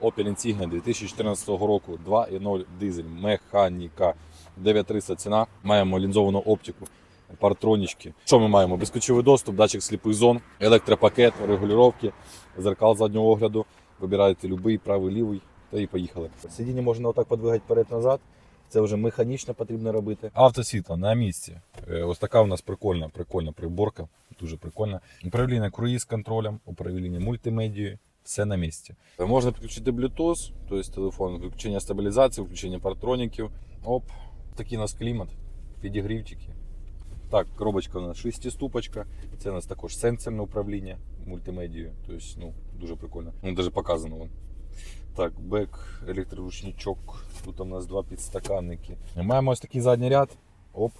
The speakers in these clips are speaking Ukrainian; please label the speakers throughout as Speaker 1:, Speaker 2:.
Speaker 1: Opel Insignia 2014 року 2.0 дизель, механіка, 9300 ціна. Маємо лінзовану оптику, партронічки. Що ми маємо? Безключовий доступ, датчик сліпих зон, електропакет, регулювання, зеркал заднього огляду. Вибираєте любий, правий, лівий, та і поїхали. Сидіння можна отак подвигати вперед-назад. Це вже механічно потрібно робити. Автосвітло на місці. Е, Ось така у нас прикольна, прикольна приборка. Дуже прикольна. Управління круїз контролем, управління мультимедією. Все на місці. Можна підключити Bluetooth, тобто телефон, включення стабілізації, включення партроніків. Оп, такий у нас клімат, підігрівчики. Так, коробочка у нас шестиступочка. Це у нас також сенсорне управління мультимедією. Тобто, ну, дуже прикольно. Ну, навіть показано. Вон. Так, бек, електроручничок. Тут у нас два підстаканники. Маємо ось такий задній ряд. Оп,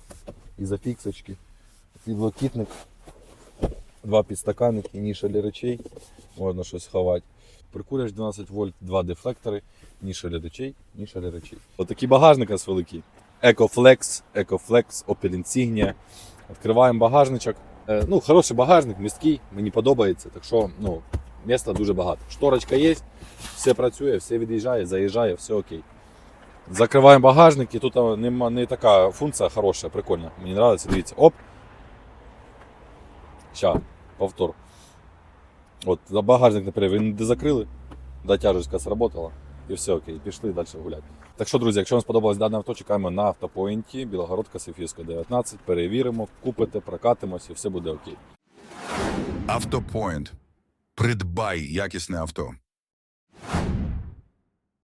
Speaker 1: ізофіксочки. Підлокітник. Два підстаканники, ніша для речей. Можна щось ховати. Прикурюєш 12 вольт, два дефлектори, ніша для речей, ніша для речей. Отакий багажник у нас великий. EcoFlex, EcoFlex, Opel Insignia. Відкриваємо багажничок. Е, Ну, хороший багажник, місткий, мені подобається. Так що, ну, місця дуже багато. Шторочка є, все працює, все від'їжджає, заїжджає, все окей. Закриваємо багажник, і тут нема не така функція хороша, прикольна. Мені подобається, дивіться. Оп. Ща, повтор. От багажник, наприклад, ви не закрили, дотяжечка сработала, і все окей, пішли далі гуляти. Так що, друзі, якщо вам сподобалось дане авто, чекаємо на автопоінті, Білогородка, Софійська, 19, перевіримо, купите, прокатимось і все буде окей.
Speaker 2: Автопоінт. Придбай якісне авто.